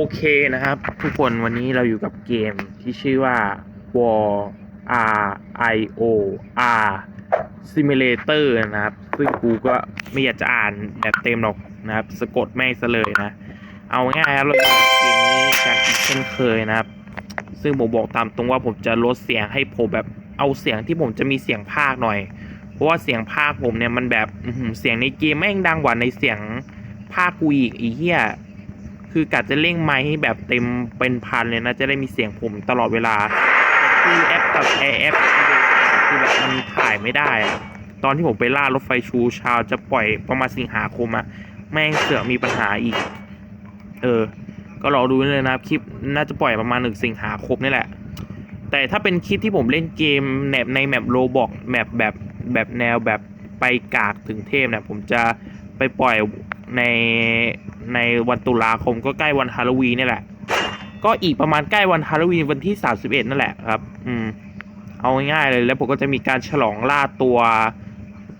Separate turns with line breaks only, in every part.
โอเคนะครับ ทุกคนวันนี้เราอยู่กับเกมที่ชื่อว่า War R I O R Simulator นะครับ ซึ่งกูก็ไม่อยากจะอ่านแบบเต็มหรอกนะครับ สะกดแม่งซะเลยนะ เอาง่ายครับเราเกมนี้กันอีกเช่นเคยนะครับ ซึ่งผมบอกตามตรงว่าผมจะลดเสียงให้ผมแบบเอาเสียงที่ผมจะมีเสียงภาคหน่อย เพราะว่าเสียงภาคผมเนี่ยมันแบบเสียงในเกมแม่งดังกว่าในเสียงภาคกูอีกอีเหี้ย คือกะจะเร่งไมค์ให้แบบเต็มเป็นพันเลยนะ จะได้มีเสียงผมตลอดเวลาคือแอปกับแอร์แอปคือแบบมันถ่ายไม่ได้อะตอนที่ผมไปล่ารถไฟชูชาวจะปล่อยประมาณสิงหาคมอะแม่งเสือกมีปัญหาอีก เออ ก็รอดูเลยนะครับคลิปน่าจะปล่อยประมาณหนึ่งสิงหาคมนี่แหละ แต่ถ้าเป็นคลิปที่ผมเล่นเกมแมปในแมปโรบอกแมปแบบแบบแนวแบบไปกากถึงเทพเนี่ยผมจะไปปล่อยใน ในวันตุลาคมก็ใกล้วันฮาโลวีนนี่แหละ ก็อีกประมาณใกล้วันฮาโลวีนวันที่ 31 นั่นแหละครับ อืม เอาง่ายๆเลยแล้วผมก็จะมีการฉลองล่าตัว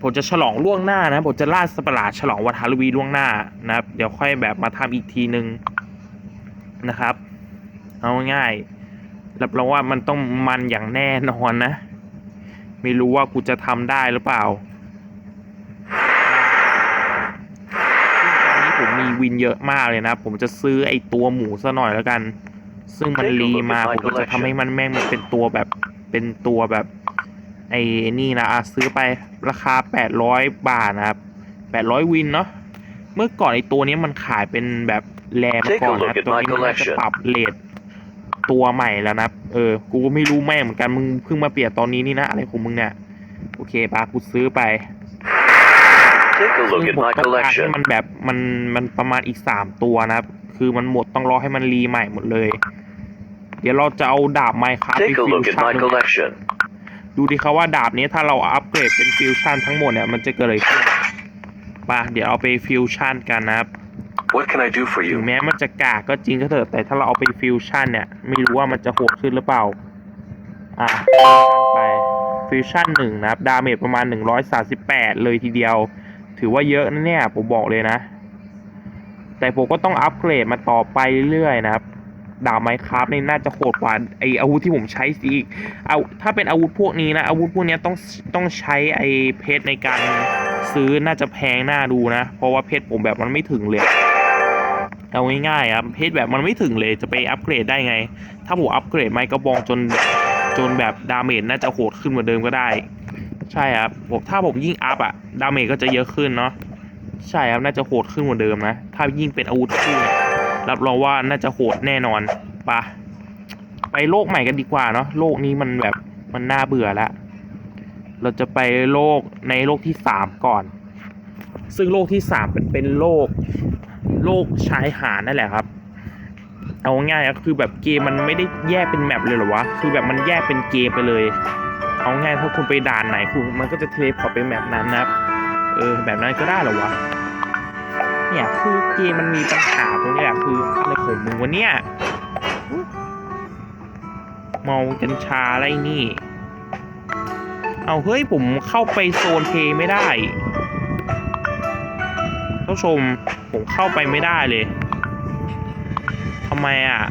ผมจะฉลองล่วงหน้านะผมจะล่าสัตว์ประหลาฉลองวันฮาโลวีนล่วงหน้านะครับ เดี๋ยวค่อยแบบมาทำอีกทีนึงนะครับ เอาง่ายรับรองว่ามันต้องมันอย่างแน่นอนนะ ไม่รู้ว่ากูจะทำได้หรือเปล่า ซึ่งตอนนี้ ผมมีวินเยอะมากเลยนะ ผมจะซื้อไอตัวหมูซะหน่อยแล้วกัน ซึ่งมันรีมาผมก็จะทำให้มันแม่งมันเป็นตัวแบบเป็นตัวแบบ ไอ้นี่นะอะซื้อไปราคา 800 บาทนะครับ 800 วินเนาะเมื่อก่อนไอ้ตัวนี้มันขายเป็นแบบแรมาก่อนนะ
Take a look at
ตอนนี้
my
มันน่าจะ
collection
ปรับเลทตัวใหม่แล้วนะเออ กูก็ไม่รู้แม่งเหมือนกันมึงเพิ่งมาเปลี่ยนตอนนี้นี่นะอะไรของมึงเนี่ยโอเคปะกูซื้อไป
Take a
ซึ่
look
ง
at
ผม
my
ต้องการให้
collection.
มันแบบมันมันประมาณอีกสามตัวนะครับ คือมันหมดต้องรอให้มันรีใหม่หมดเลย เดี๋ยวเราจะเอาดาบไมค์ครับไป
Take a
ฟิว
look at
ชั่น
my collection.
ดูดิครับว่าดาบนี้ถ้าเราอัปเกรดเป็นฟิวชั่นทั้งหมดเนี่ยมันจะเกิดอะไรขึ้นไปะเดี๋ยวเอาไปฟิวชั่นกันนะครับ
What can I do for
ถึง
you?
แม้มันจะกากก็จริงก็เถอะแต่ถ้าเราเอาไปฟิวชั่นเนี่ย ไม่รู้ว่ามันจะโหดขึ้นหรือเปล่า อะฟิวชั่นไปฟิวชั่นหนึ่งนะครับ ดาเมจประมาณ 138 เลยทีเดียว ถือว่าเยอะนะเนี่ย ผมบอกเลยนะ แต่ผมก็ต้องอัปเกรดมาต่อไปเรื่อยๆนะครับ ดาบไมค์ครับนี่น่าจะโหดกว่าไออาวุธที่ผมใช้สิอีกเอาถ้าเป็นอาวุธพวกนี้นะ อาวุธพวกนี้ต้องต้องใช้ไอเพชรในการซื้อน่าจะแพงหน่าดูนะ เพราะว่าเพชรผมแบบมันไม่ถึงเลยเอาง่ายๆครับเพชรแบบมันไม่ถึงเลยจะไปอัปเกรดได้ไง ถ้าผมอัปเกรดไมค์กระบองจนจนแบบดาเมจน่าจะโหดขึ้นกว่าเดิมก็ได้ ใช่ครับผมถ้าผมยิ่งอัพอะดาเมจก็จะเยอะขึ้นเนาะใช่ครับน่าจะโหดขึ้นกว่าเดิมนะ ถ้ายิ่งเป็นอาวุธคู่เนี่ยรับรองว่าน่าจะโหดแน่นอนปะไปโลกใหม่กันดีกว่าเนาะโลกนี้มันแบบมันน่าเบื่อแล้วเราจะไปโลกในโลกที่สามก่อน ซึ่งโลกที่สามเป็นเป็นโลกโลกชายหาดนั่นแหละครับ เอาง่ายก็คือแบบเกมมันไม่ได้แยกเป็นแมปเลยหรอวะ คือแบบมันแยกเป็นเกมไปเลย เอาง่ายถ้าคุณไปด่านไหนคุณมันก็จะเทเลพอร์ตไปแมปนั้นนะครับ เออแบบนั้นก็ได้เหรอวะ เนี่ยคือเกมมันมีปัญหาตรงนี้แหละคืออะไรของมึงวะเนี่ยเมากัญชาอะไรนี่ เอาเฮ้ยผมเข้าไปโซนเพย์ไม่ได้ท่านชมผมเข้าไปไม่ได้เลยทำไมอะ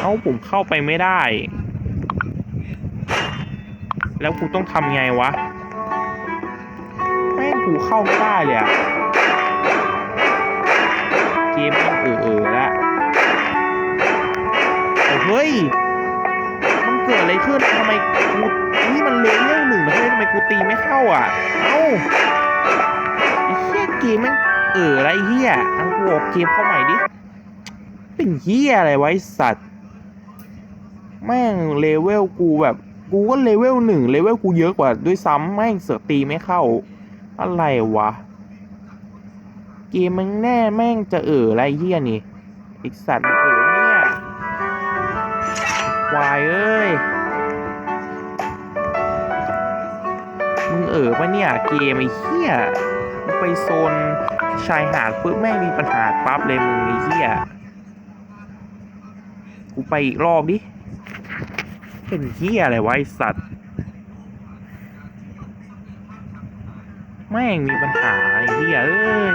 เอ้าผมเข้าไปไม่ได้ แล้วกูต้องทำไงวะ แม่งกูเข้าไม่ได้เลยอะเกมแม่งเออเออละเอาเฮ้ย มันเกิดอะไรขึ้นทำไมกูนี่มันเลเวลหนึ่งนะเฮ้ยทำไมกูตีไม่เข้าอะ เอ้าไอ้เหี้ยเกมแม่งเอออะไรเหี้ยเอากูออกเกมเข้าใหม่ดิ เป็นเหี้ยอะไรไว้สัตว์ แม่งเลเวลกูแบบ กูก็เลเวลหนึ่งเลเวลกูเยอะกว่าด้วยซ้ำแม่งเสือตีไม่เข้า อะไรวะ เกมมันแน่แม่งจะเอออะไรเหี้ยนี่อีกสัตว์มันเออเนี่ยควายเอ้ย มึงเออปะเนี่ย เกมไอ้เหี้ยมึงไปโซนชายหาดปุ๊บแม่งมีปัญหาปั๊บเลยมึงไอ้เหี้ยกูไปอีกรอบดิ เป็นเหี้ยอะไรวะไอสัตว์แม่งมีปัญหาไอ้เหี้ยเอ้ย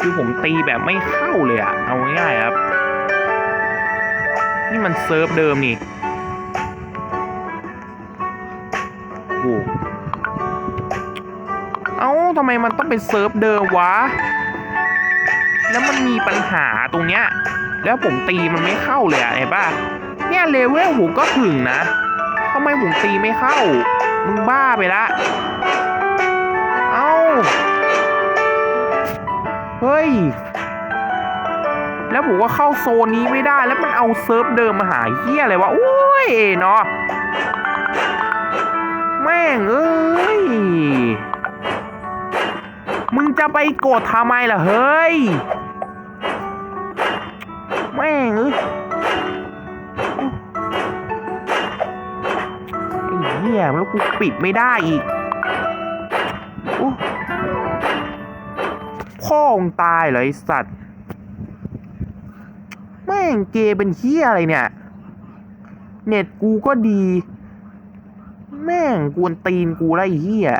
คือผมตีแบบไม่เข้าเลยอะเอาง่ายๆครับ นี่มันเซิร์ฟเดิมนี่โอ้เอ้าทำไมมันต้องเป็นเซิร์ฟเดิมวะ แล้วมันมีปัญหาตรงเนี้ย แล้วผมตีมันไม่เข้าเลยอะเห็นป่ะ เนี่ยเลเวลผมก็ถึงนะทำไมผมตีไม่เข้า มึงบ้าไปละ เอ้า เฮ้ย แล้วผมก็เข้าโซนนี้ไม่ได้ แล้วมันเอาเซิร์ฟเดิมมาหาเฮียอะไรวะโอ้ยเนาะ แม่งเอ้ย มึงจะไปโกดทำไมล่ะเฮ้ย แล้วกูปิดไม่ได้อีกอู้พ่อมึงตายเหรอไอสัตว์ แม่งเกเป็นเหี้ยอะไรเนี่ย เน็ตกูก็ดี แม่งกวนตีนกูไอ้เหี้ย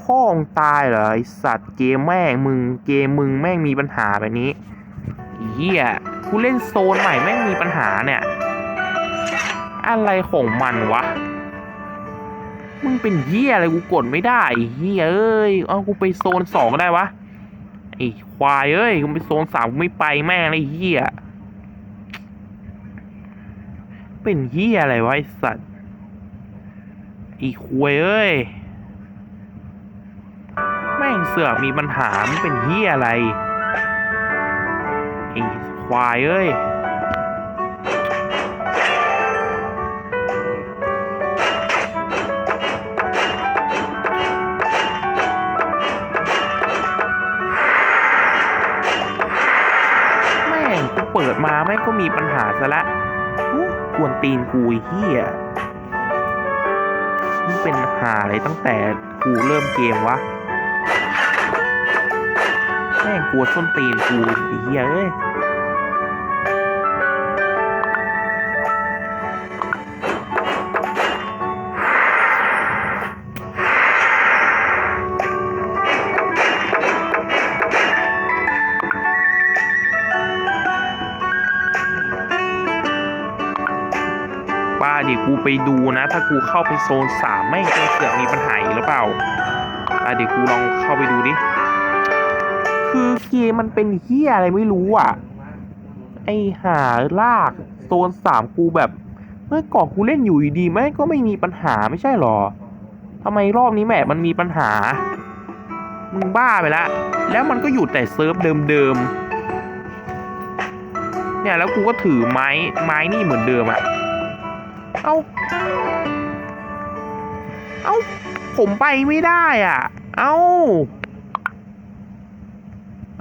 พ่อมึงตายเหรอไอสัตว์เกมแม่งมึงเกมมึงแม่งมีปัญหาแบบนี้เฮียกูเล่นโซนใหม่แม่งมีปัญหาเนี่ย อะไรของมันวะ มึงเป็นเฮียอะไรกูกดไม่ได้เฮียเอ้ย เอากูไปโซนสองก็ได้วะ ไอ้ควายเอ้ย กูไปโซนสามกูไม่ไปแม่งเลยไอเฮียเป็นเฮียอะไรวะไอสัตว์อ้ควยเอ้ย แม่งเสือกมีปัญหามันเป็นเฮียอะไร ไอควายเอ้ย ปิดมาแม่งก็มีปัญหาซะละกวนตีนกูเฮียมันเป็นหาอะไรตั้งแต่กูเริ่มเกมวะ แม่งกลัวส้นตีนกูเฮี้ยเอ้ย ดิกูไปดูนะ ถ้ากูเข้าไปโซนสามแม่งจะเสือกมีปัญหาอีกหรือเปล่าอะเดี๋ยวกูลองเข้าไปดูดิคือเกมมันเป็นเฮียอะไรไม่รู้อะ ไอหาลากโซนสามกูแบบ เมื่อก่อนกูเล่นอยู่ดีๆแม่ก็ไม่มีปัญหาไม่ใช่หรอทำไมรอบนี้แม่มันมีปัญหา มึงบ้าไปละแล้วมันก็อยู่แต่เซิร์ฟเดิมๆเนี่ยแล้วกูก็ถือไม้ไม้นี่เหมือนเดิมอะ เอ้าเอ้าผมไปไม่ได้อะ เอ้า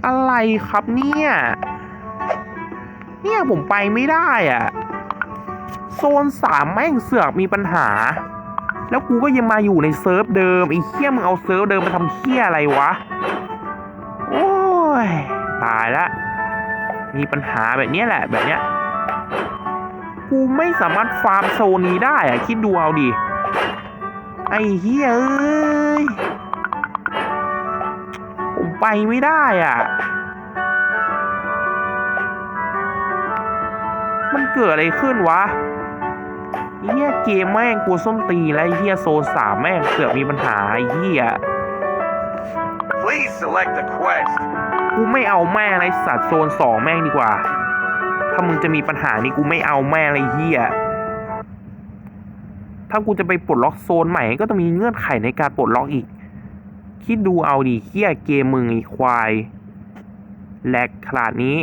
อะไรครับเนี่ย เนี่ยผมไปไม่ได้อะ โซนสามแม่งเสือกมีปัญหา แล้วกูก็ยังมาอยู่ในเซิร์ฟเดิมไอ้เคี้ยมึงเอาเซิร์ฟเดิมมาทำเคี้ยอะไรวะ โอ้ย ตายละ มีปัญหาแบบนี้แหละแบบเนี้ย กูไม่สามารถฟาร์มโซนนี้ได้อะคิดดูเอาดิ ไอ้เฮียเอ้ย ผมไปไม่ได้อะ มันเกิดอะไรขึ้นวะไอ้เฮียเกมแม่งกลัวส้นตีนแล้วไอ้เฮียโซนสามแม่งเสือกมีปัญหาไอ้เฮีย
Please select a quest.
กูไม่เอาแม่งไรสัตว์โซนสองแม่งดีกว่า ถ้ามึงจะมีปัญหานี่กูไม่เอาแม่งไรเฮียถ้ากูจะไปปลดล็อกโซนใหม่ก็ต้องมีเงื่อนไขในการปลดล็อกอีก คิดดูเอาดิเฮียเกมมึงไอควายแหลกขนาดนี้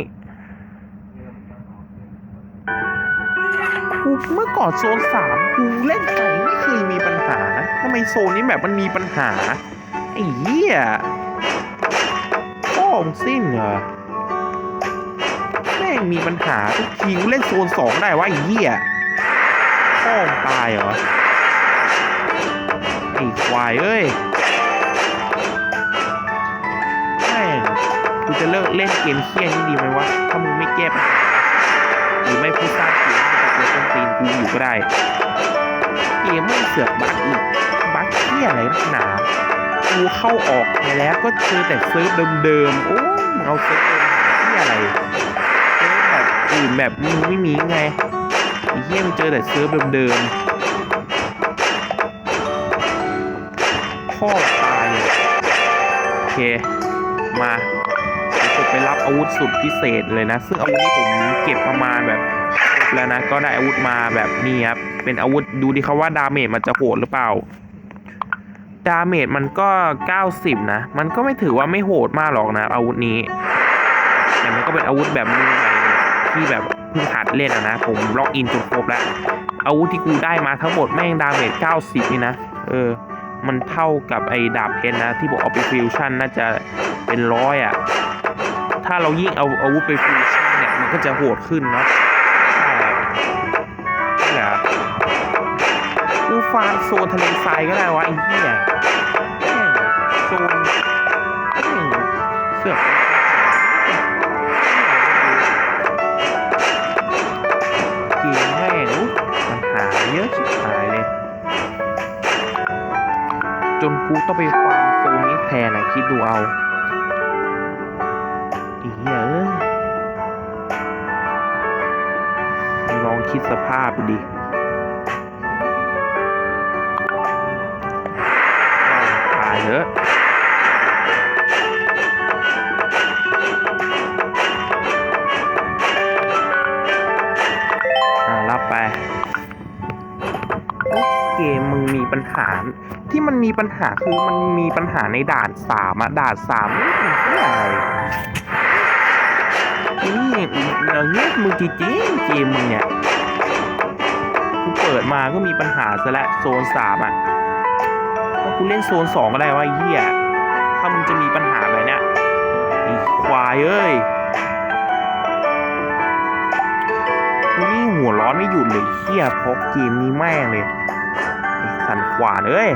กูเมื่อก่อนโซนสามกูเล่นไปไม่เคยมีปัญหาทำไมโซนนี้แบบมันมีปัญหาไอ้เหี้ยพ่อมสิ้นเหรอ งมีปัญหาทุกทีกูเล่นโซนสองได้วะไอ้เหี้ยพ่อมึงตายเหรอไอ้ควายเอ้ยแม่งกูจะเลิกเล่นเกมเคี้ยนี่ดีไหมวะ ถ้ามึงไม่แก้ปัญหาหรือไม่พูดสร้างเกมให้กับตัวต้นตีนกูอยู่ก็ได้ เกมไม่เสือกบั๊กอีกบั๊กเที่ยอะไรนักหนากูเข้าออกไปแล้วก็เจอแต่เซิร์ฟเดิมๆ โอ้เอาเซิร์ฟเดิมหาที่อะไร อื่นแบบมึงไม่มีไงไอ้เหี้ยมึงเจอแต่เซิร์ฟเดิมๆพ่อตายเลยโอเค มาผมไปรับอาวุธสุดพิเศษเลยนะ ซึ่งอาวุธนี้ผมเก็บประมาณแบบครบแล้วนะ ก็ได้อาวุธมาแบบนี้ครับ เป็นอาวุธดูดิเขาว่าดาเมจมันจะโหดหรือเปล่า ดาเมจมันก็ 90 นะ มันก็ไม่ถือว่าไม่โหดมากหรอกนะ อาวุธนี้ แต่มันก็เป็นอาวุธแบบมือใหม่ ที่แบบเพิ่งหัดเล่นอะนะ ผมล็อกอินจนครบแล้ว อาวุธที่กูได้มาทั้งหมดแม่งดาเมจ90 นี่นะ เออ มันเท่ากับไอ้ดาบเพนนะ ที่บอกเอาไปฟิวชั่นน่าจะเป็นร้อยอะถ้าเรายิ่งเอาอาวุธไปฟิวชั่นเนี่ย มันก็จะโหดขึ้นเนาะใช่ครับนั่นแหรับกูฟาร์มโซนทะเลทรายก็ได้วะไอ้เหี้ยโซนเสือก จนกูต้องไปฟาร์มโซนนี้แทนนะคิดดูเอาอีเหี้ยเอ้ยลองคิดสภาพดิตายเถอะรับไป เกมมึงมีปัญหา ที่มันมีปัญหาคือมันมีปัญหาในด่านสามอะด่านสามไม่เป็นเพื่ออะไรนี่เราเงียบมึงจริงเกมมึงเนี่ยกูเปิดมาก็มีปัญหาซะและ้วโซนสามอะถ้ากูเล่นโซนสองก็ได้ว่าเฮียถ้ามึงจะมีปัญหาแบบเนี้ยอีควายเอ้ยกูนี่หัวร้อนไม่หยุดเลยเฮียเพราะเกมนี้แม่งเลยไอ้สันขวานเอ้ย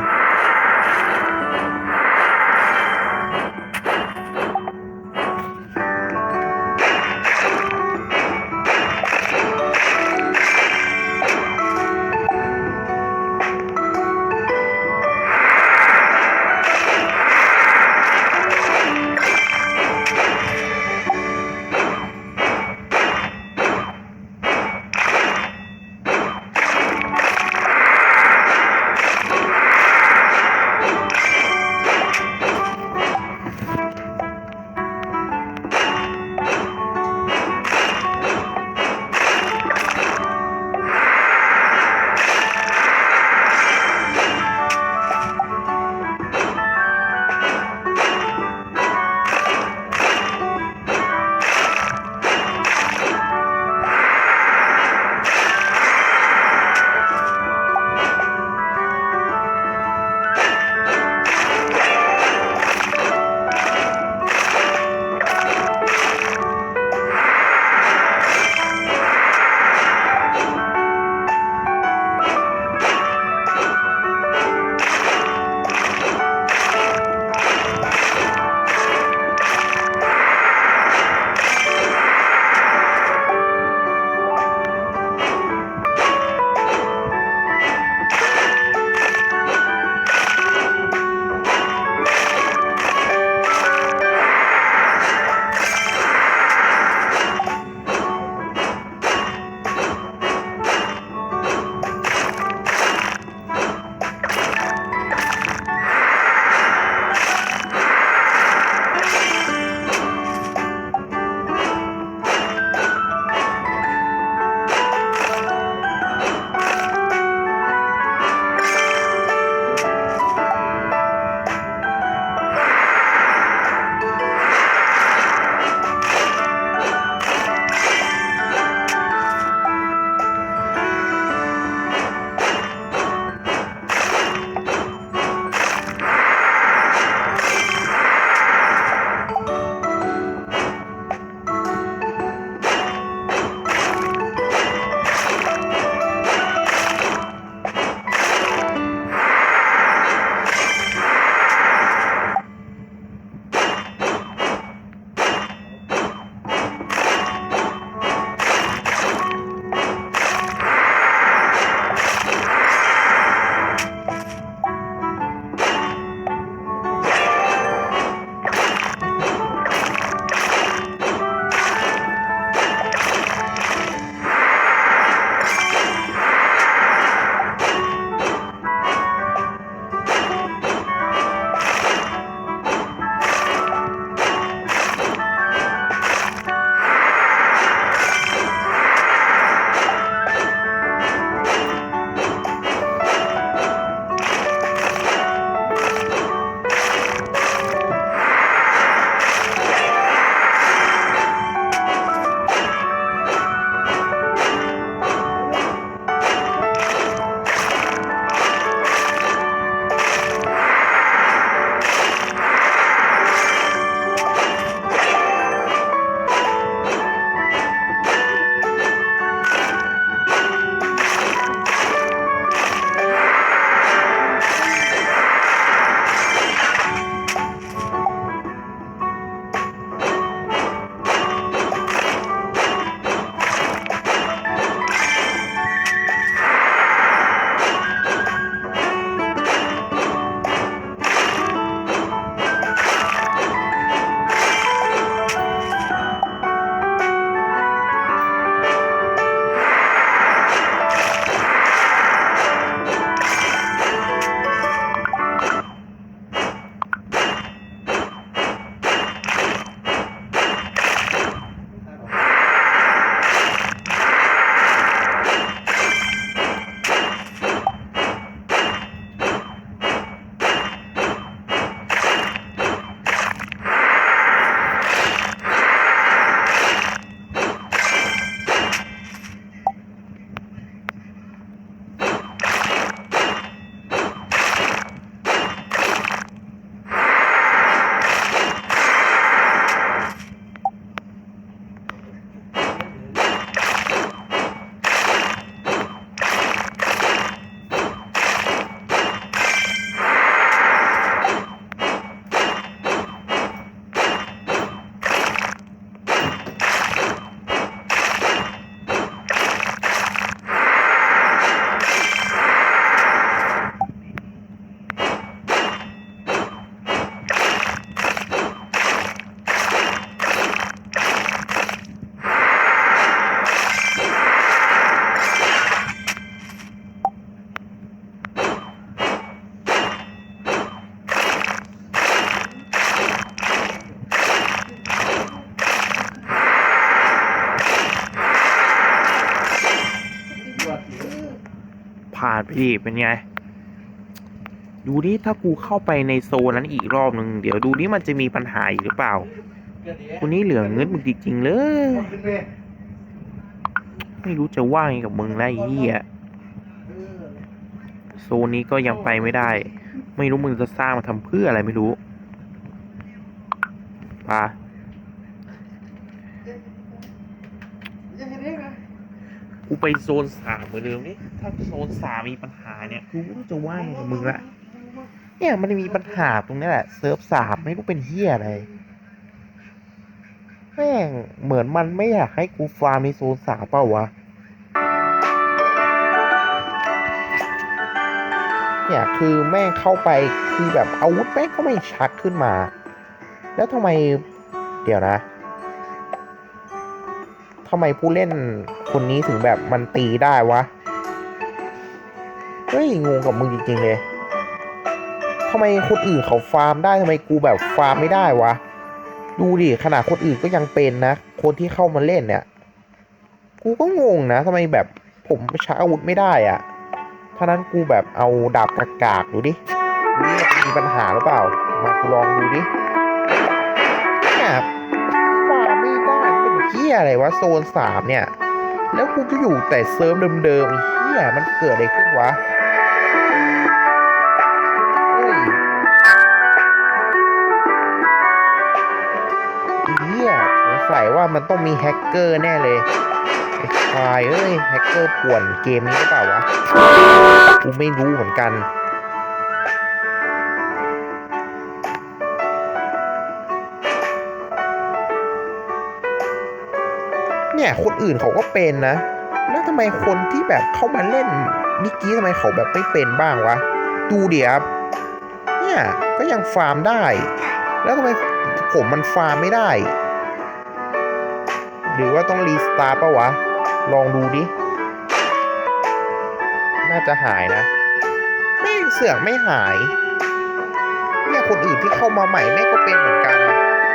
ผ่านไปดิเป็นไง ดูดิถ้ากูเข้าไปในโซนนั้นอีกรอบหนึ่งเดี๋ยวดูนี่มันจะมีปัญหาอีกหรือเปล่าคนนี้เหลือเงินมึงจริงๆเลยไม่รู้จะว่าไงกับมึงแล้วไอ้เหี้ยโซนนี้ก็ยังไปไม่ได้ ไม่รู้มึงจะสร้างมาทำเพื่ออะไรไม่รู้ปะ กูไปโซนสามเหมือนเดิมนี่ถ้าโซนสามมีปัญหาเนี่ยกูไม่รู้จะว่าไงกับมึงละเนี่ยมันมีปัญหาตรงนี้แหละเซิร์ฟสามไม่รู้เป็นเหี้ยอะไรแม่งเหมือนมันไม่อยากให้กูฟาร์มในโซนสามเปล่าวะเนี่ยคือแม่งเข้าไปคือแบบอาวุธแม่งก็ไม่ชักขึ้นมา แล้วทำไมเดี๋ยวนะ ทำไมผู้เล่นคนนี้ถึงแบบมันตีได้วะ เฮ้ยงงกับมึงจริงๆเลยทำไมคนอื่นเขาฟาร์มได้ทำไมกูแบบฟาร์มไม่ได้วะ ดูดิขนาดคนอื่นก็ยังเป็นนะ คนที่เข้ามาเล่นเนี่ย กูก็งงนะทำไมแบบผมชักอาวุธไม่ได้อะท่านั้นกูแบบเอาดาบกากๆดูดิมีปัญหาหรือเปล่า มากูลองดูดิ เฮียอะไรวะโซนสามเนี่ย แล้วกูก็อยู่แต่เซิร์ฟเดิมๆเฮียมันเกิดอะไรขึ้นวะเฮ้ยเฮี้ยสงสัยว่ามันต้องมีแฮกเกอร์แน่เลยไอ้ควายเอ้ยแฮกเกอร์ป่วนเกมนี้หรือเปล่าวะ กูไม่รู้เหมือนกัน เนี่ยคนอื่นเขาก็เป็นนะ แล้วทำไมคนที่แบบเข้ามาเล่นนิกกี้ทำไมเขาแบบไม่เป็นบ้างวะ ดูเดี๋ยวเนี่ยก็ยังฟาร์มได้ แล้วทำไมผมมันฟาร์มไม่ได้ หรือว่าต้องรีสตาร์ปะวะ ลองดูดิ น่าจะหายนะ ไม่เสือกไม่หาย เนี่ยคนอื่นที่เข้ามาใหม่แม่ก็เป็นเหมือนกัน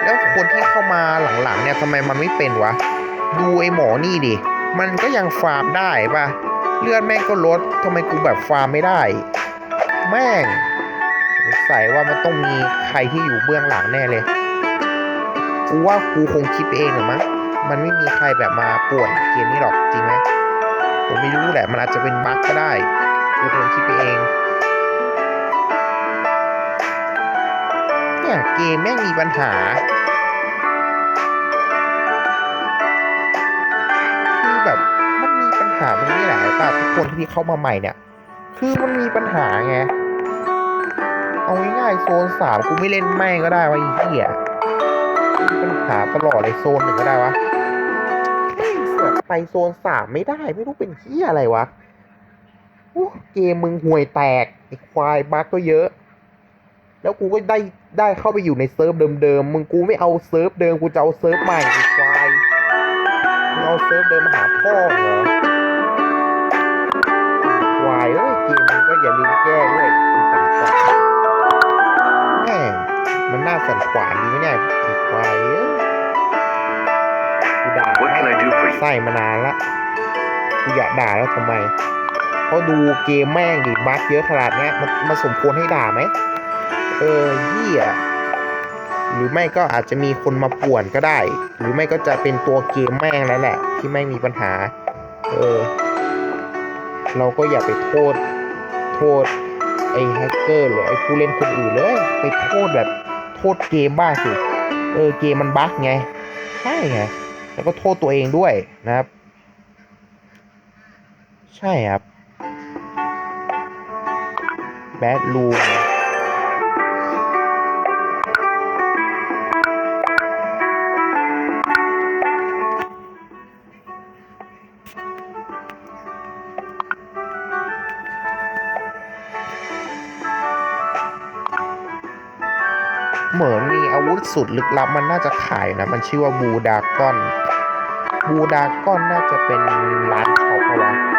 แล้วคนที่เข้ามาหลังๆเนี่ยทำไมมันไม่เป็นวะ ดูไอ้หมอนี่ดิ มันก็ยังฟาร์มได้ปะเลือดแม่งก็ลดทำไมกูแบบฟาร์มไม่ได้ แม่งสงสัยว่ามันต้องมีใครที่อยู่เบื้องหลังแน่เลย กูว่ากูคงคิดเองหรือมั้ง มันไม่มีใครแบบมาป่วนเกมนี้หรอกจริงไหมผมไม่รู้แหละ มันอาจจะเป็นบั๊กก็ได้ กูคงคิดไปเองเนี่ยเกมแม่งมีปัญหา ที่เข้ามาใหม่เนี่ย คือมันมีปัญหาไง เอาง่ายๆโซนสามกูไม่เล่นแม่งก็ได้วะไอ้เหี้ยมีปัญหาตลอดเลยโซนหนึ่งก็ได้วะเสือกไปโซนสามไม่ได้ไม่รู้เป็นเหี้ยอะไรวะเกมมึงห่วยแตกไอ้ควายบั๊กก็เยอะ แล้วกูก็ได้ได้เข้าไปอยู่ในเซิร์ฟเดิมๆมึงกูไม่เอาเซิร์ฟเดิมกูจะเอาเซิร์ฟใหม่ไอ้ควายมึงเอาเซิร์ฟเดิมมาหาพ่อเหรอ เอ้ยเกมมึงก็อย่าลืมแก้ด้วยไอ้สัตว์แม่งมันน่าสั่นขวานดีไหมเนี่ยไอ้ควายเอ้ยกูด่า
What can I do for you?
ไส้มานานละกูอยากด่าแล้วทำไมเพราะดูเกมแม่งดิบั๊กเยอะขนาดเนี้ยมันมันสมควรให้ด่าไหมเออเหี้ยหรือไม่ก็อาจจะมีคนมาป่วนก็ได้ หรือไม่ก็จะเป็นตัวเกมแม่งแล้วแหละ ที่ไม่มีปัญหา เออ เราก็อย่าไปโทษโทษไอ้แฮกเกอร์หรือไอ้ผู้เล่นคนอื่นเลย ไปโทษแบบโทษเกมบ้างสิเออเกมมันบั๊กไงใช่ไงแล้วก็โทษตัวเองด้วยนะครับ ใช่ครับแบดลู เหมือนมีอาวุธสุดลึกลับมันน่าจะขายนะ มันชื่อว่าบูดากอน บูดากอนน่าจะเป็นร้านเขาปเอาวะไม่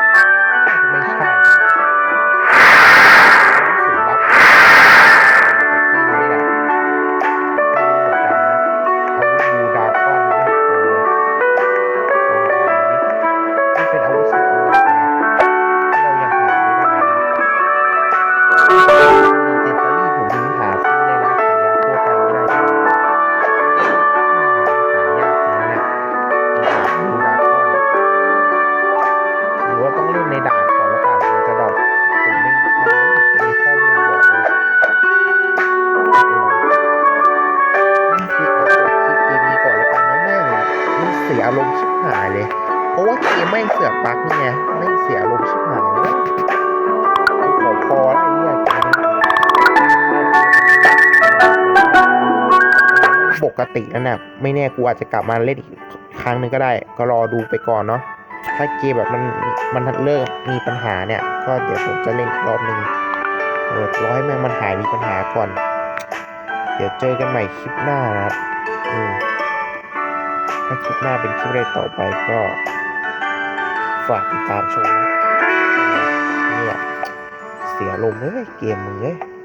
กตินั่นน่ะไม่แน่กูอาจจะกลับมาเล่นอีกครั้งหนึ่งก็ได้ ก็รอดูไปก่อนเนาะถ้าเกมแบบมันมันเลิกมีปัญหาเนี่ย ก็เดี๋ยวผมจะเล่นรอบหนึ่งเออรอให้แม่งมันหายมีปัญหาก่อน เดี๋ยวเจอกันใหม่คลิปหน้านะครับอืมถ้าคลิปหน้าเป็นคลิปอะไรต่อไปก็ฝากติดตามชมนะเนี่ยเสียลมเลยเกมมึงเลย